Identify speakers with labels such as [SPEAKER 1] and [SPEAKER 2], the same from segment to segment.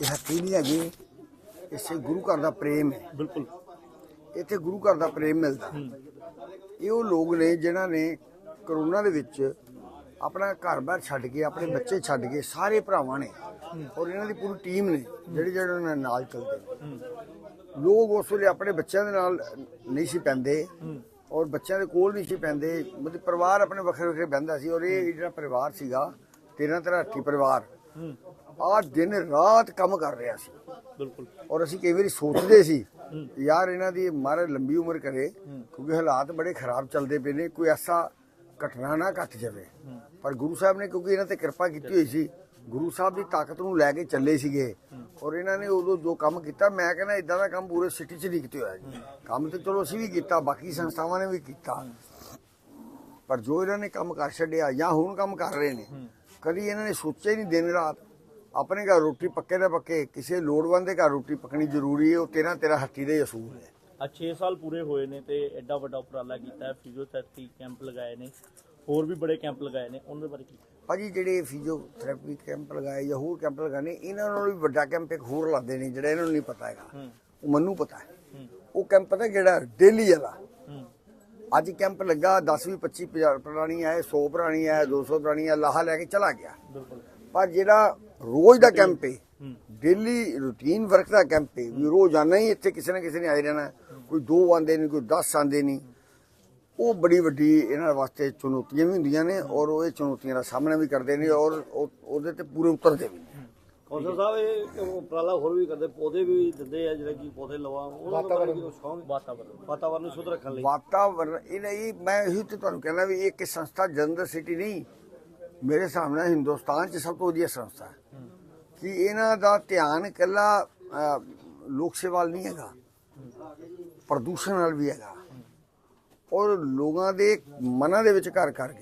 [SPEAKER 1] ਇਹ ਹੱਥੀ ਨਹੀਂ ਹੈਗੇ। ਇਸੇ ਗੁਰੂ ਘਰ ਦਾ ਪ੍ਰੇਮ ਹੈ।
[SPEAKER 2] ਬਿਲਕੁਲ।
[SPEAKER 1] ਇੱਥੇ ਗੁਰੂ ਘਰ ਦਾ ਪ੍ਰੇਮ ਮਿਲਦਾ। ਇਹ ਉਹ ਲੋਕ ਨੇ ਜਿਨ੍ਹਾਂ ਨੇ ਕਰੋਨਾ ਦੇ ਵਿੱਚ ਆਪਣਾ ਘਰ-ਬਾਰ ਛੱਡ ਕੇ ਆਪਣੇ ਬੱਚੇ ਛੱਡ ਕੇ ਸਾਰੇ ਭਰਾਵਾਂ ਨੇ ਔਰ ਇਹਨਾਂ ਦੀ ਪੂਰੀ ਟੀਮ ਨੇ ਜਿਹੜੇ ਜਿਹੜੇ ਉਹਨਾਂ ਨਾਲ ਚੱਲਦੇ ਲੋਕ ਉਸ ਵੇਲੇ ਆਪਣੇ ਬੱਚਿਆਂ ਦੇ ਨਾਲ ਨਹੀਂ ਸੀ ਪੈਂਦੇ ਔਰ ਬੱਚਿਆਂ ਦੇ ਕੋਲ ਨਹੀਂ ਸੀ ਪੈਂਦੇ। ਮਤਲਬ ਪਰਿਵਾਰ ਆਪਣੇ ਵੱਖਰੇ ਵੱਖਰੇ ਬਹਿੰਦਾ ਸੀ ਔਰ ਇਹ ਜਿਹੜਾ ਪਰਿਵਾਰ ਸੀਗਾ ਤੇਰਾਂ ਤਰ੍ਹਾਂ ਹੱਥੀ ਪਰਿਵਾਰ ਆਹ ਦਿਨ ਰਾਤ ਕੰਮ ਕਰ ਰਿਹਾ ਸੀ।
[SPEAKER 2] ਬਿਲਕੁਲ।
[SPEAKER 1] ਔਰ ਅਸੀਂ ਕਈ ਵਾਰੀ ਸੋਚਦੇ ਸੀ ਯਾਰ ਇਹਨਾਂ ਦੀ ਮਹਾਰਾਜ ਲੰਬੀ ਉਮਰ ਕਰੇ ਕਿਉਂਕਿ ਹਾਲਾਤ ਬੜੇ ਖਰਾਬ ਚੱਲਦੇ ਪਏ ਨੇ ਕੋਈ ਐਸਾ ਘਟਨਾ ਨਾ ਘਟ ਜਾਵੇ। ਪਰ ਗੁਰੂ ਸਾਹਿਬ ਨੇ ਕਿਉਂਕਿ ਇਹਨਾਂ ਤੇ ਕਿਰਪਾ ਕੀਤੀ ਹੋਈ ਸੀ ਗੁਰੂ ਸਾਹਿਬ ਦੀ ਤਾਕਤ ਨੂੰ ਲੈ ਕੇ ਚੱਲੇ ਸੀਗੇ। ਔਰ ਇਹਨਾਂ ਨੇ ਉਦੋਂ ਜੋ ਕੰਮ ਕੀਤਾ ਮੈਂ ਕਹਿੰਦਾ ਇਦਾਂ ਦਾ ਕੰਮ ਪੂਰੇ ਸਿਟੀ 'ਚ ਨਹੀਂ ਕਿਤੇ ਹੋਇਆ ਜੀ। ਕੰਮ ਤੇ ਚਲੋ ਅਸੀਂ ਵੀ ਕੀਤਾ ਬਾਕੀ ਸੰਸਥਾਵਾਂ ਨੇ ਵੀ ਕੀਤਾ। ਪਰ ਜੋ ਇਹਨਾਂ ਨੇ ਕੰਮ ਕਰ ਛੱਡਿਆ ਜਾਂ ਹੁਣ ਕੰਮ ਕਰ ਰਹੇ ਨੇ ਕਦੀ ਇਹਨਾਂ ਨੇ ਸੋਚਿਆ ਹੀ ਨਹੀਂ ਦਿਨ ਰਾਤ। ਆਪਣੇ ਘਰ ਰੋਟੀ ਪੱਕੇ ਦਾ ਪੱਕੇ ਕਿਸੇ ਲੋੜਵੰਦ ਦੇ ਘਰ ਰੋਟੀ ਪੱਕਣੀ ਜ਼ਰੂਰੀ ਹੈ ਉਹ ਤੇਰਾ ਤੇਰਾ ਹੱਥੀ ਦੇ ਅਸੂਲ ਹੈ।
[SPEAKER 2] ਆ 6 ਸਾਲ ਪੂਰੇ ਹੋਏ ਨੇ ਤੇ ਐਡਾ ਵੱਡਾ ਉਪਰਾਲਾ ਕੀਤਾ ਹੈ ਫਿਜ਼ੀਓਥੈਰੇਪੀ ਕੈਂਪ ਲਗਾਏ ਨੇ ਹੋਰ ਵੀ ਬੜੇ ਕੈਂਪ ਲਗਾਏ ਨੇ ਉਹਨਾਂ ਦੇ ਬਾਰੇ ਕੀ?
[SPEAKER 1] ਭਾਜੀ ਜਿਹੜੇ ਫਿਜ਼ੀਓਥੈਰੇਪੀ ਕੈਂਪ ਲਗਾਏ ਜਾਂ ਹੋਰ ਕੈਂਪ ਲਗਾਣੇ ਇਹਨਾਂ ਨਾਲੋਂ ਵੀ ਵੱਡਾ ਕੈਂਪ ਇੱਕ ਹੋਰ ਲਾਉਂਦੇ ਨੇ ਜਿਹੜਾ ਇਹਨਾਂ ਨੂੰ ਨਹੀਂ ਪਤਾ ਹੈਗਾ।
[SPEAKER 2] ਹੂੰ।
[SPEAKER 1] ਉਹ ਮੈਨੂੰ ਪਤਾ ਹੈ।
[SPEAKER 2] ਹੂੰ।
[SPEAKER 1] ਉਹ ਕੈਂਪ ਪਤਾ ਕਿਹੜਾ ਡੇਲੀ ਵਾਲਾ।
[SPEAKER 2] ਹੂੰ।
[SPEAKER 1] ਅੱਜ ਕੈਂਪ ਲੱਗਾ 10 ਵੀ 25 ਪੰਜਾਹ ਪੁਰਾਣੀ ਆਏ 100 ਪੁਰਾਣੀ ਆਏ 200 ਪੁਰਾਣੀ ਆ ਲਾਹਾ ਲੈ ਕੇ ਚਲਾ ਗਿਆ। ਪਰ ਜਿਹੜਾ ਰੋਜ਼ ਦਾ ਕੈਂਪ ਹੈ। ਡੇਲੀ ਰੂਟੀਨ ਵਰਕ ਦਾ ਕੈਂਪ ਹੈ। ਵੀ ਰੋਜ਼ਾਨਾ ਹੀ ਇੱਥੇ ਕਿਸੇ ਨਾ ਕਿਸੇ ਨੇ ਆਈ ਰਹਿਣਾ। ਕੋਈ ਦੋ ਆਂਦੇ ਨੇ ਕੋਈ 10 ਆਂਦੇ ਨਹੀਂ। ਉਹ ਬੜੀ ਵੱਡੀ ਇਹਨਾਂ ਵਾਸਤੇ ਚੁਣੌਤੀਆਂ ਵੀ ਹੁੰਦੀਆਂ ਨੇ ਔਰ ਉਹ ਇਹ ਚੁਣੌਤੀਆਂ ਦਾ ਸਾਹਮਣਾ ਵੀ ਕਰਦੇ ਨੇ ਔਰ ਉਹ- ਉਹਦੇ ਤੇ ਪੂਰੇ ਉਤਰਦੇ ਵੀ ਨੇ।
[SPEAKER 3] ਕੌਂਸਲ ਸਾਹਿਬ ਇਹ ਉਪਰਾਲਾ ਹੋਰ ਵੀ ਕਰਦੇ ਪੌਦੇ ਵੀ ਦਿੰਦੇ ਆ ਜਿਹੜੇ ਕਿ ਪੌਦੇ ਲਵਾ। ਉਹਨਾਂ ਕਹੋਗੇ
[SPEAKER 2] ਵਾਤਾਵਰਨ।
[SPEAKER 3] ਵਾਤਾਵਰਨ ਨੂੰ ਸ਼ੁੱਧ ਰੱਖਣ ਲਈ।
[SPEAKER 1] ਵਾਤਾਵਰਨ ਇਹ ਨਹੀਂ ਮੈਂ ਇਹੀ ਤੇ ਤੁਹਾਨੂੰ ਕਹਿੰਦਾ ਵੀ ਇਹ ਇੱਕ ਸੰਸਥਾ ਜਲੰਧਰ ਸਿਟੀ ਨਹੀਂ ਮੇਰੇ ਸਾਹਮਣੇ ਹਿੰਦੁਸਤਾਨ 'ਚ ਸਭ ਤੋਂ ਵਧੀਆ ਸੰਸਥਾ ਹੈ। ਕਿ ਇਹਨਾਂ ਦਾ ਧਿਆਨ ਇਕੱਲਾ ਲੋਕ ਸੇਵਾ ਵੱਲ ਨਹੀਂ ਹੈਗਾ, ਪ੍ਰਦੂਸ਼ਣ ਨਾਲ ਵੀ ਹੈਗਾ। ਔਰ ਲੋਕਾਂ ਦੇ ਮਨਾਂ ਦੇ ਵਿੱਚ ਘਰ ਕਰ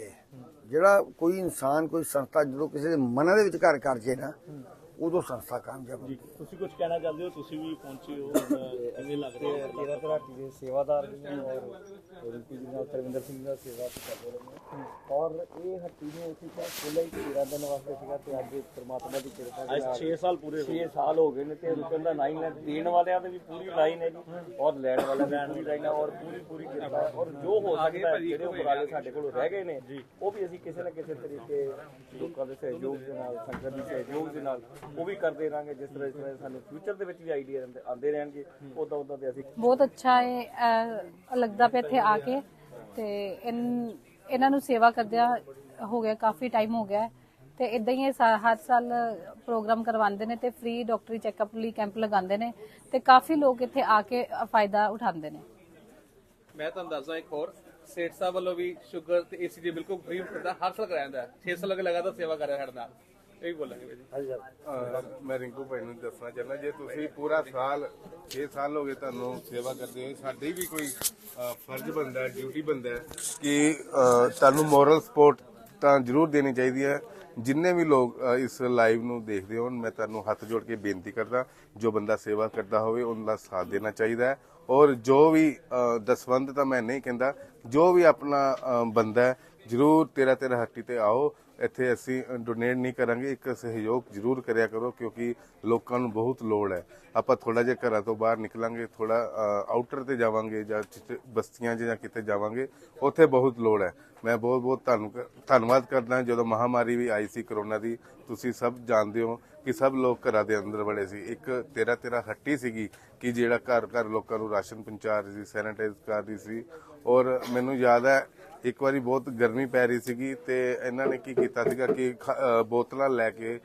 [SPEAKER 1] ਜਿਹੜਾ ਕੋਈ ਇਨਸਾਨ, ਕੋਈ ਸੰਸਥਾ ਜਦੋਂ ਕਿਸੇ ਦੇ ਮਨਾਂ ਦੇ ਵਿੱਚ ਘਰ ਕਰ ਜੇ ਨਾ ਉਦੋਂ ਸੰਸਥਾ ਕਾਮਯਾਬ ਹੁੰਦੀ
[SPEAKER 2] ਜੀ ਤੁਸੀਂ ਕੁਝ ਕਹਿਣਾ ਚਾਹੁੰਦੇ ਹੋ? ਤੁਸੀਂ ਵੀ ਪਹੁੰਚੇ ਹੋ ਅਹ, ਕਿਵੇਂ ਲੱਗ ਰਿਹਾ? ਹੈ
[SPEAKER 3] ਤੇਰਾ ਤਰਾਟੀ ਦੇ ਸੇਵਾਦਾਰ ਵੀ ਨੇ ਔਰ ਰਿੰਕੂ ਜੀ ਨਾਲ ਤਰਵਿੰਦਰ ਸਿੰਘ ਦਾ ਸੇਵਾ ਵੀ ਕਰਦੇ ਰਹੇ ਨੇ। ਔਰ ਇਹ ਹੱਟੀ ਨੂੰ ਅਸੀਂ ਤਾਂ ਖੋਲ੍ਹਿਆ ਹੀ 13 ਦਿਨ ਵਾਸਤੇ ਸੀਗਾ ਤੇ ਅੱਜ ਪ੍ਰਮਾਤਮਾ ਦੀ ਕਿਰਪਾ ਦੇ
[SPEAKER 2] ਅੱਜ
[SPEAKER 3] ਨਾਲ
[SPEAKER 2] 6 ਸਾਲ ਪੂਰੇ ਹੋਏ
[SPEAKER 3] 6 ਸਾਲ ਹੋ ਗਏ ਨੇ ਤੇ ਰੁਕਣ ਦਾ ਲਾਈਨ ਹੈ ਦੇਣ ਵਾਲਿਆਂ ਦੀ ਵੀ ਪੂਰੀ ਲਾਈਨ ਹੈ ਜੀ। ਔਰ ਲੈਣ ਵਾਲਿਆਂ ਦੀ ਪੂਰੀ ਲਾਈਨ ਹੈ ਔਰ ਪੂਰੀ ਪੂਰੀ ਕਿਰਪਾ ਹੈ। ਔਰ ਜੋ ਹੋ ਸਕਦਾ ਹੈ ਜਿਹੜੇ ਉਪਰਾਲੇ ਸਾਡੇ ਕੋਲ ਰਹਿ ਗਏ ਨੇ ਉਹ ਵੀ ਅਸੀਂ ਕਿਸੇ ਨਾ ਕਿਸੇ ਤਰੀਕੇ ਲੋਕਾਂ ਦੇ ਸਹਿਯੋਗ ਦੇ ਨਾਲ ਸੰਗਤ ਦੇ ਸਹਿਯੋਗ ਦੇ ਨਾਲ ਉਹ ਵੀ ਕਰਦੇ ਰਹਾਂਗੇ ਜਿਸ ਤਰ੍ਹਾਂ ਜਿਸ ਤਰ੍ਹਾਂ ਸਾਨੂੰ ਫਿਊਚਰ ਦੇ ਵਿੱਚ ਵੀ ਆਈਡੀਆ ਆਉਂਦੇ ਰਹਿਣਗੇ ਉਦਾਂ ਉਦਾਂ ਦੇ ਅਸੀਂ
[SPEAKER 4] ਬਹੁਤ ਅੱਛਾ ਹੈ ਅਹ, ਲੱਗਦਾ ਪਿਆ ਇੱਥੇ ਆ ਕੇ ਤੇ ਇਨ- ਇਹਨਾਂ ਨੂੰ ਸੇਵਾ ਕਰਦਿਆਂ ਹੋ ਗਿਆ ਕਾਫੀ ਟਾਈਮ ਹੋ ਗਿਆ ਹੈ। ਤੇ ਇਦਾਂ ਹੀ ਇਹ ਹਰ ਸਾਲ ਪ੍ਰੋਗਰਾਮ ਕਰਵਾਉਂਦੇ ਨੇ ਤੇ ਫ੍ਰੀ ਡਾਕਟਰੀ ਚੈੱਕਅਪ ਲਈ ਕੈਂਪ ਲਗਾਉਂਦੇ ਨੇ ਤੇ ਕਾਫੀ ਲੋਕ ਇੱਥੇ ਆ ਕੇ ਫਾਇਦਾ ਉਠਾਉਂਦੇ ਨੇ।
[SPEAKER 5] ਮੈਂ ਤੁਹਾਨੂੰ ਦੱਸਦਾ ਇੱਕ ਹੋਰ ਸੇਠ ਸਾਹਿਬ ਵੱਲੋਂ ਵੀ ਸ਼ੂਗਰ ਤੇ ਏਸੀਜੀ ਬਿਲਕੁਲ ਫ੍ਰੀ ਹੁੰਦਾ ਹਰ ਸਾਲ ਕਰਾਇਆ ਜਾਂਦਾ 6 ਸਾਲ ਲਗਾ ਲਗਾਤਾਰ ਸੇਵਾ ਕਰ ਰਿਹਾ ਸਾਡੇ ਨਾਲ। ਇਹ ਬੋਲਾਂਗੇ
[SPEAKER 6] ਅਹ ਮੈਂ ਰਿੰਕੂ ਭਾਈ ਨੂੰ ਦੱਸਣਾ ਚਾਹੁੰਦਾ ਜੇ ਤੁਸੀਂ ਪੂਰਾ ਸਾਲ 6 ਸਾਲ ਹੋ ਗਏ ਤੁਹਾਨੂੰ ਸੇਵਾ ਕਰਦੇ ਹੋਏ ਸਾਡੀ ਵੀ ਕੋਈ ਅਹ, ਫਰਜ਼ ਬੰਦਾ ਡਿਊਟੀ ਬੰਦਾ ਕਿ ਅਹ, ਤੁਹਾਨੂੰ ਮੋਰਲ ਸਪੋਰਟ ਤਾਂ ਜ਼ਰੂਰ ਦੇਣੀ ਚਾਹੀਦੀ ਹੈ। ਜਿੰਨੇ ਵੀ ਲੋਕ ਅਹ, ਇਸ ਲਾਈਵ ਨੂੰ ਦੇਖਦੇ ਹੋਣ ਮੈਂ ਤੁਹਾਨੂੰ ਹੱਥ ਜੋੜ ਕੇ ਬੇਨਤੀ ਕਰਦਾ ਜੋ ਬੰਦਾ ਸੇਵਾ ਕਰਦਾ ਹੋਵੇ ਉਹਨਾਂ ਦਾ ਸਾਥ ਦੇਣਾ ਚਾਹੀਦਾ ਹੈ। ਔਰ ਜੋ ਵੀ ਅਹ, ਦਸਵੰਧ ਤਾਂ ਮੈਂ ਨਹੀਂ ਕਹਿੰਦਾ ਜੋ ਵੀ ਆਪਣਾ ਅਹ, ਬੰਦਾ ਹੈ ਜਰੂਰ ਤੇਰਾ ਤੇਰਾ ਹੱਟੀ ਤੇ ਆਓ। ਇੱਥੇ ਅਸੀਂ ਡੋਨੇਟ ਨਹੀਂ ਕਰਾਂਗੇ। ਇੱਕ ਸਹਿਯੋਗ ਜ਼ਰੂਰ ਕਰਿਆ ਕਰੋ ਕਿਉਂਕਿ ਲੋਕਾਂ ਨੂੰ ਬਹੁਤ ਲੋੜ ਹੈ। ਆਪਾਂ ਥੋੜਾ ਜਿਹਾ ਘਰਾਂ ਤੋਂ ਬਾਹਰ ਨਿਕਲਾਂਗੇ ਥੋੜਾ ਆਊਟਰ ਤੇ ਜਾਵਾਂਗੇ ਜਾਂ ਬਸਤੀਆਂ 'ਚ ਜਾਂ ਕਿਤੇ ਜਾਵਾਂਗੇ, ਉੱਥੇ ਬਹੁਤ ਲੋੜ ਹੈ। ਮੈਂ ਬਹੁਤ ਬਹੁਤ ਤੁਹਾਨੂੰ ਧੰਨਵਾਦ ਕਰਦਾ ਜਦੋਂ ਮਹਾਮਾਰੀ ਵੀ ਆਈ ਸੀ ਕਰੋਨਾ ਦੀ। ਤੁਸੀਂ ਸਭ ਜਾਣਦੇ ਹੋ ਕਿ ਸਭ ਲੋਕ ਘਰਾਂ ਦੇ ਅੰਦਰ ਬੜੇ ਸੀ। ਇੱਕ ਤੇਰਾ ਤੇਰਾ ਹੱਟੀ ਸੀਗੀ ਕਿ ਜਿਹੜਾ ਘਰ ਘਰ ਲੋਕਾਂ ਨੂੰ ਰਾਸ਼ਨ ਪਹੁੰਚਾ ਰਹੀ ਸੀ ਸੈਨੀਟਾਈਜ਼ ਕਰ ਰਹੀ ਸੀ। ਔਰ ਮੈਨੂੰ ਯਾਦ ਹੈ ਇੱਕ ਵਾਰੀ ਬਹੁਤ ਗਰਮੀ ਪੈ ਰਹੀ ਸੀਗੀ ਤੇ ਇਹਨਾਂ ਨੇ ਕੀ ਕੀਤਾ ਸੀਗਾ ਕਿ ਖ- ਬੋਤਲਾਂ ਲੈ ਕੇ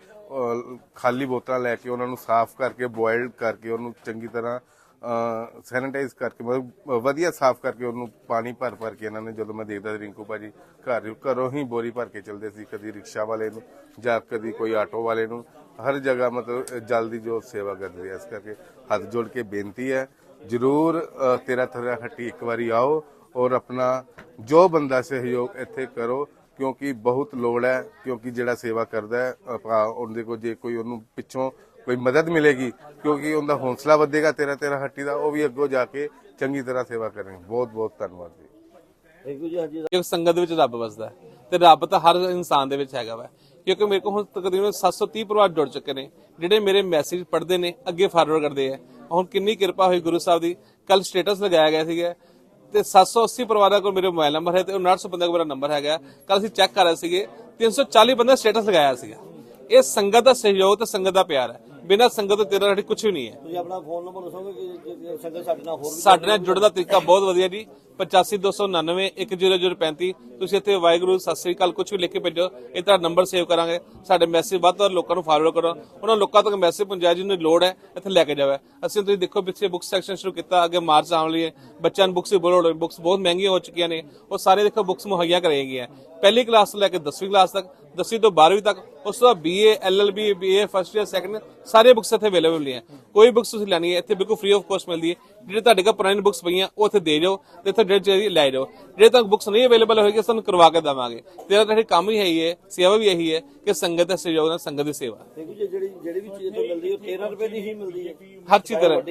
[SPEAKER 6] ਖਾਲੀ ਬੋਤਲਾਂ ਲੈ ਕੇ ਉਹਨਾਂ ਨੂੰ ਸਾਫ਼ ਕਰਕੇ ਬੋਇਲਡ ਕਰਕੇ ਉਹਨੂੰ ਚੰਗੀ ਤਰ੍ਹਾਂ ਸੈਨੀਟਾਈਜ਼ ਕਰਕੇ, ਮਤਲਬ ਵਧੀਆ ਸਾਫ਼ ਕਰਕੇ ਉਹਨੂੰ ਪਾਣੀ ਭਰ ਭਰ ਕੇ ਇਹਨਾਂ ਨੇ ਜਦੋਂ ਮੈਂ ਦੇਖਦਾ ਸੀ ਰਿੰਕੂ ਭਾਜੀ ਘਰ ਘਰੋਂ ਹੀ ਬੋਰੀ ਭਰ ਕੇ ਚਲਦੇ ਸੀ, ਕਦੀ ਰਿਕਸ਼ਾ ਵਾਲੇ ਨੂੰ ਜਾਂ ਕਦੀ ਕੋਈ ਆਟੋ ਵਾਲੇ ਨੂੰ। ਹਰ ਜਗ੍ਹਾ ਮਤਲਬ ਜਲਦੀ ਜੋ ਸੇਵਾ ਕਰਦੇ ਆ ਇਸ ਕਰਕੇ ਹੱਥ ਜੋੜ ਕੇ ਬੇਨਤੀ ਹੈ, ਜਰੂਰ ਤੇਰਾ ਤੇਰਾ ਹੱਟੀ ਇੱਕ ਵਾਰੀ ਆਓ। ਔਰ ਆਪਣਾ ਜੋ ਬੰਦਾ ਸਹਿਯੋਗ ਇੱਥੇ ਕਰੋ ਕਿਉਂਕਿ ਬਹੁਤ ਲੋੜ ਹੈ ਕਿਉਂਕਿ ਜਿਹੜਾ ਸੇਵਾ ਕਰਦਾ ਹੈ ਆਪਾਂ ਉਹਦੇ ਕੋਲ ਜੇ ਕੋਈ ਉਹਨੂੰ ਪਿੱਛੋਂ ਕੋਈ ਮਦਦ ਮਿਲੇਗੀ ਕਿਉਂਕਿ ਉਹਦਾ ਹੌਸਲਾ ਵਧੇਗਾ ਤੇਰਾ ਤੇਰਾ ਹੱਟੀ ਦਾ ਉਹ ਵੀ ਅੱਗੋਂ ਜਾ ਕੇ ਚੰਗੀ ਤਰ੍ਹਾਂ ਸੇਵਾ ਕਰਨਗੇ। ਬਹੁਤ ਬਹੁਤ ਧੰਨਵਾਦ ਜੀ।
[SPEAKER 3] ਰਿੰਕੂ ਜੀ ਹਾਂਜੀ।
[SPEAKER 5] ਕਿ ਸੰਗਤ ਦੇ ਵਿੱਚ ਰੱਬ ਵਸਦਾ ਤੇ ਰੱਬ ਤਾਂ ਹਰ ਇਨਸਾਨ ਦੇ ਵਿੱਚ ਹੈਗਾ ਵਾ। ਕਿਉਂਕਿ ਮੇਰੇ ਕੋਲ ਹੁਣ ਤਕਰੀਬਨ 730 ਪਰਿਵਾਰ ਜੁੜ ਚੁੱਕੇ ਨੇ ਜਿਹੜੇ ਮੇਰੇ ਮੈਸੇਜ ਪੜ੍ਹਦੇ ਨੇ ਅੱਗੇ ਫਾਰਵਰਡ ਕਰਦੇ ਆ। ਹੁਣ ਕਿੰਨੀ ਕਿਰਪਾ ਹੋਈ ਗੁਰੂ ਸਾਹਿਬ ਦੀ। ਕੱਲ ਸਟੇਟਸ ਲਗਾਇਆ ਗਿਆ ਸੀਗਾ ਤੇ 780 ਪਰਿਵਾਰਾਂ ਕੋਲ ਮੇਰੇ ਮੋਬਾਈਲ ਨੰਬਰ ਹੈ ਤੇ 59 ਬੰਦਿਆਂ ਕੋਲ ਮੇਰਾ ਨੰਬਰ ਹੈਗਾ। ਕੱਲ ਅਸੀਂ ਚੈੱਕ ਕਰ ਰਹੇ ਸੀਗੇ 340 ਬੰਦੇ ਸਟੇਟਸ ਲਗਾਇਆ ਸੀਗਾ। ਇਹ ਸੰਗਤ ਦਾ ਸਹਿਯੋਗ ਤੇ ਸੰਗਤ ਦਾ ਪਿਆਰ ਹੈ। ਬਿਨਾਂ ਸੰਗਤ ਤੇਰਾ ਸਾਡੀ ਕੁਝ ਵੀ ਨਹੀਂ ਹੈ।
[SPEAKER 3] ਤੁਸੀਂ ਆਪਣਾ ਫੋਨ ਨੰਬਰ ਦੱਸੋਗੇ ਕਿ ਜੇ ਸੰਗਤ ਸਾਡੇ ਨਾਲ ਹੋਰ
[SPEAKER 5] ਸਾਡੇ ਨਾਲ ਜੁੜਨ ਦਾ ਤਰੀਕਾ ਬਹੁਤ ਵਧੀਆ ਜੀ। 8529 10035 ਤੁਸੀਂ ਇੱਥੇ ਵਾਹਿਗੁਰੂ ਸਤਿ ਸ੍ਰੀ ਅਕਾਲ ਕੁਝ ਵੀ ਲਿਖ ਕੇ ਭੇਜੋ। ਇਹ ਤੁਹਾਡਾ ਨੰਬਰ ਸੇਵ ਕਰਾਂਗੇ। ਸਾਡੇ ਮੈਸੇਜ ਵੱਧ ਤੋਂ ਲੋਕਾਂ ਨੂੰ ਫਾਰਵਰਡ ਕਰੋ। ਉਹਨਾਂ ਲੋਕਾਂ ਤੱਕ ਮੈਸੇਜ ਪਹੁੰਚਾਇਆ ਜਿਹਨੂੰ ਲੋੜ ਹੈ ਇੱਥੇ ਲੈ ਕੇ ਜਾਵੇ। ਅਸੀਂ ਤੁਸੀਂ ਦੇਖੋ ਪਿੱਛੇ ਬੁੱਕ ਸੈਕਸ਼ਨ ਸ਼ੁਰੂ ਕੀਤਾ ਅੱਗੇ ਮਾਰਚ ਆਉਣ ਲਈ ਬੱਚਿਆਂ ਨੂੰ ਬੁੱਕਸ ਦੀ ਬੋਲੋੜ ਬੁੱਕਸ ਬਹੁਤ ਮਹਿੰਗੀਆਂ ਹੋ ਚੁੱਕੀਆਂ ਨੇ। ਉਹ ਸਾਰੇ ਦੇਖੋ ਬੁੱਕਸ ਮੁਹੱਈਆ ਕਰਾਈਆਂ ਗਈਆਂ। ਪਹਿਲੀ ਕਲਾਸ ਤੋਂ ਲੈ ਕੇ 10ਵੀਂ ਕਲਾਸ ਤੱਕ 10ਵੀਂ ਤੋਂ 12ਵੀਂ ਤੱਕ, ਉਸ ਤੋਂ ਬਾਅਦ BA LLB BA first year second ਸਾਰੇ ਬੁੱਕਸ ਇੱਥੇ ਅਵੇਲੇਬਲ ਨੇ। ਕੋਈ ਬੁੱਕਸ ਤੁਸੀਂ ਲੈਣੀ ਹੈ ਇੱਥੇ ਬਿਲਕੁਲ ਫ੍ਰੀ ਆਫ ਕੋਸਟ ਮਿਲਦੀ ਹੈ। ਜਿਹੜੇ ਤੁਹਾਡੇ ਕੋਲ ਪੁਰਾਣੀ ਬੁੱਕਸ ਪਈਆਂ ਉਹ ਇੱਥੇ ਦੇ ਜਾਓ ਤੇ ਇੱਥੇ ਜਿਹੜੇ ਚਾਹੀਦੀ ਲੈ ਜਾਓ ਜਿਹੜੇ ਤੱਕ ਬੁੱਕਸ ਨਹੀਂ ਅਵੇਲੇਬਲ ਹੋਏਗੀ ਸਾਨੂੰ ਕਰਵਾ ਕੇ ਦੇਵਾਂਗੇ। ਤੇਰਾ ਤਾਂ ਕੰਮ ਹੀ ਹੈ ਹੀ ਹੈ ਸੇਵਾ ਵੀ ਇਹੀ ਹੈ ਕਿ ਸੰਗਤ ਦਾ ਸਹਿਯੋਗ ਨਾਲ ਸੰਗਤ ਦੀ ਸੇਵਾ।
[SPEAKER 3] ਦੇਖੋ ਜੀ ਜਿਹੜੀ ਜਿਹੜੀ ਵੀ ਚੀਜ਼ ਤੋਂ ਮਿਲਦੀ ਹੈ ਉਹ 13 ਰੁਪਏ ਦੀ ਹੀ ਮਿਲਦੀ ਹੈ।
[SPEAKER 5] ਹਰ ਚੀਜ਼ ਤਰ੍ਹਾਂ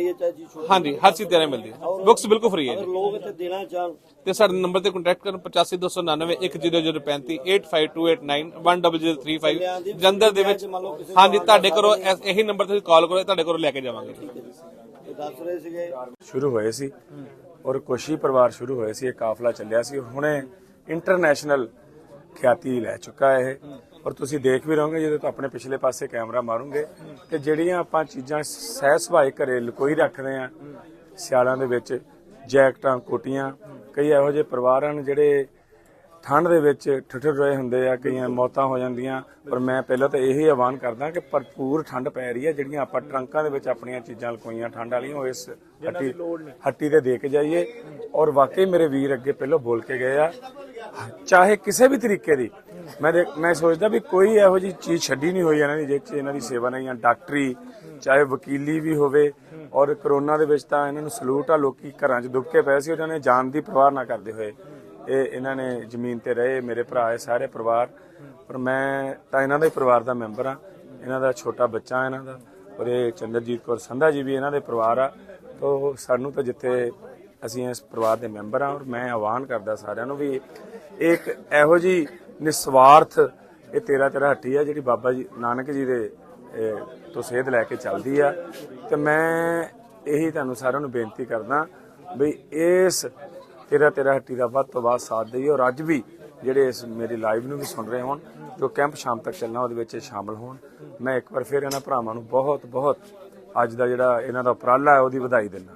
[SPEAKER 5] ਹਾਂਜੀ ਹਰ ਚੀਜ਼ ਤੇਰਾ ਮਿਲਦੀ ਹੈ। ਬੁੱਕਸ ਬਿਲਕੁਲ ਫ੍ਰੀ ਹੈ
[SPEAKER 3] ਅਗਰ
[SPEAKER 5] ਜੀ
[SPEAKER 3] ਲੋਕ ਇੱਥੇ ਦੇਣਾ ਚਾਹਣ
[SPEAKER 5] ਤੇ ਸਾਡੇ ਨੰਬਰ ਤੇ ਕੰਟੈਕਟ ਕਰਨ 8529 10035 8528910035 ਜਲੰਧਰ ਦੇ ਵਿੱਚ ਹਾਂਜੀ ਤੁਹਾਡੇ ਕੋਲੋਂ ਇਹੀ ਨੰਬਰ ਤੇ ਕਾਲ ਕਰੋ ਤੁਹਾਡੇ ਕੋਲੋਂ ਲੈ ਕੇ ਜਾਵਾਂਗੇ।
[SPEAKER 3] ਦੱਸ ਰਹੇ ਸੀਗੇ।
[SPEAKER 7] ਸ਼ੁਰੂ ਹੋਏ ਸੀ ਔਰ ਕੋਸ਼ੀ ਪਰਿਵਾਰ ਸ਼ੁਰੂ ਹੋਏ ਸੀ, ਇਹ ਕਾਫਲਾ ਚੱਲਿਆ ਸੀ ਹੁਣੇ ਇੰਟਰਨੈਸ਼ਨਲ ਖਿਆਤੀ ਲੈ ਚੁੱਕਾ ਹੈ ਇਹ। ਔਰ ਤੁਸੀਂ ਦੇਖ ਵੀ ਰਹੋਗੇ, ਜਦੋਂ ਤੋਂ ਆਪਣੇ ਪਿਛਲੇ ਪਾਸੇ ਕੈਮਰਾ ਮਾਰੂਗੇ ਕਿ ਜਿਹੜੀਆਂ ਆਪਾਂ ਚੀਜ਼ਾਂ ਸਹਿ ਸੁਭਾਏ ਘਰੇ ਲੁਕੋਈ ਰੱਖਦੇ ਆ ਸਿਆਲਾਂ ਦੇ ਵਿੱਚ ਜੈਕਟਾਂ, ਕੋਟੀਆਂ, ਕਈ ਇਹੋ ਜਿਹੇ ਪਰਿਵਾਰ ਹਨ ਜਿਹੜੇ ਠੰਡ ਦੇ ਵਿੱਚ ਠਠਰ ਰਹੇ ਹੁੰਦੇ ਆ ਕਈਆਂ ਮੌਤਾਂ ਹੋ ਜਾਂਦੀਆਂ ਪਰ ਮੈਂ ਪਹਿਲਾਂ ਤਾਂ ਇਹੀ ਆਹਵਾਨ ਕਰਦਾ ਕਿ ਭਰਪੂਰ ਠੰਡ ਪੈ ਰਹੀ ਹੈ ਜਿਹੜੀਆਂ ਆਪਾਂ ਟਰੰਕਾਂ ਦੇ ਵਿੱਚ ਆਪਣੀਆਂ ਚੀਜ਼ਾਂ ਲਕੋਈਆਂ ਠੰਡ ਵਾਲੀਆਂ ਉਹ ਇਸ ਹੱਟੀ ਹੱਟੀ ਤੇ ਦੇ ਕੇ ਜਾਈਏ। ਔਰ ਵਾਕਈ ਮੇਰੇ ਵੀਰ ਅੱਗੇ ਪਹਿਲਾਂ ਬੋਲ ਕੇ ਗਏ ਆ ਚਾਹੇ ਕਿਸੇ ਵੀ ਤਰੀਕੇ ਦੀ। ਮੈਂ ਮੈਂ ਸੋਚਦਾ ਵੀ ਕੋਈ ਇਹੋ ਜੀ ਚੀਜ਼ ਛੱਡੀ ਨਹੀਂ ਹੋਈ ਇਹਨਾਂ ਦੀ ਜਿਹ 'ਚ ਇਹਨਾਂ ਦੀ ਸੇਵਾ ਨਹੀਂ ਆ ਡਾਕਟਰੀ ਚਾਹੇ ਵਕੀਲੀ ਵੀ ਹੋਵੇ। ਔਰ ਕਰੋਨਾ ਦੇ ਵਿੱਚ ਤਾਂ ਇਹਨਾਂ ਨੂੰ ਸਲੂਟ ਆ ਲੋਕੀ ਘਰਾਂ 'ਚ ਦੁੱਖ ਕੇ ਪਏ ਸੀ ਉਹਨਾਂ ਨੇ ਜਾਨ ਦੀ ਪਰਵਾਹ ਨਾ ਕਰਦੇ ਹੋਏ। ਇਹ ਇਹਨਾਂ ਨੇ ਜ਼ਮੀਨ ਤੇ ਰਹੇ, ਮੇਰੇ ਭਰਾ ਹੈ ਸਾਰੇ ਪਰਿਵਾਰ। ਪਰ ਮੈਂ ਤਾਂ ਇਹਨਾਂ ਦਾ ਹੀ ਪਰਿਵਾਰ ਦਾ ਮੈਂਬਰ ਆ ਇਹਨਾਂ ਦਾ ਛੋਟਾ ਬੱਚਾ ਇਹਨਾਂ ਦਾ ਔਰ ਇਹ ਚੰਦਰਜੀਤ ਕੌਰ ਸੰਧਾ ਜੀ ਵੀ ਇਹਨਾਂ ਦੇ ਪਰਿਵਾਰ ਆ। ਤੋਂ ਸਾਨੂੰ ਤਾਂ ਜਿੱਥੇ ਅਸੀਂ ਇਸ ਪਰਿਵਾਰ ਦੇ ਮੈਂਬਰ ਆ ਔਰ ਮੈਂ ਆਹਵਾਨ ਕਰਦਾ ਸਾਰਿਆਂ ਨੂੰ ਵੀ ਇੱਕ ਇਹੋ ਜੀ ਨਿਸਵਾਰਥ, ਇਹ ਤੇਰਾ ਤੇਰਾ ਹੱਟੀ ਆ ਜਿਹੜੀ ਬਾਬਾ ਜੀ, ਨਾਨਕ ਜੀ ਦੇ ਤੋਂ ਸੇਧ ਲੈ ਕੇ ਚੱਲਦੀ ਆ। ਤੇ ਮੈਂ ਇਹੀ ਤੁਹਾਨੂੰ ਸਾਰਿਆਂ ਨੂੰ ਬੇਨਤੀ ਕਰਦਾ ਵੀ ਇਸ ਤੇਰਾ ਤੇਰਾ ਹੱਟੀ ਦਾ ਵੱਧ ਤੋਂ ਵੱਧ ਸਾਥ ਦੇਈਓ ਔਰ ਅੱਜ ਵੀ ਜਿਹੜੇ ਇਸ ਮੇਰੀ ਲਾਈਵ ਨੂੰ ਵੀ ਸੁਣ ਰਹੇ ਹੋਣ, ਜੋ ਕੈਂਪ ਸ਼ਾਮ ਤੱਕ ਚੱਲਣਾ, ਉਹਦੇ ਵਿੱਚ ਇਹ ਸ਼ਾਮਲ ਹੋਣ। ਮੈਂ ਇੱਕ ਵਾਰ ਫਿਰ ਇਹਨਾਂ ਭਰਾਵਾਂ ਨੂੰ ਬਹੁਤ ਬਹੁਤ ਅੱਜ ਦਾ ਜਿਹੜਾ ਇਹਨਾਂ ਦਾ ਉਪਰਾਲਾ ਹੈ, ਉਹਦੀ ਵਧਾਈ ਦਿੰਦਾ।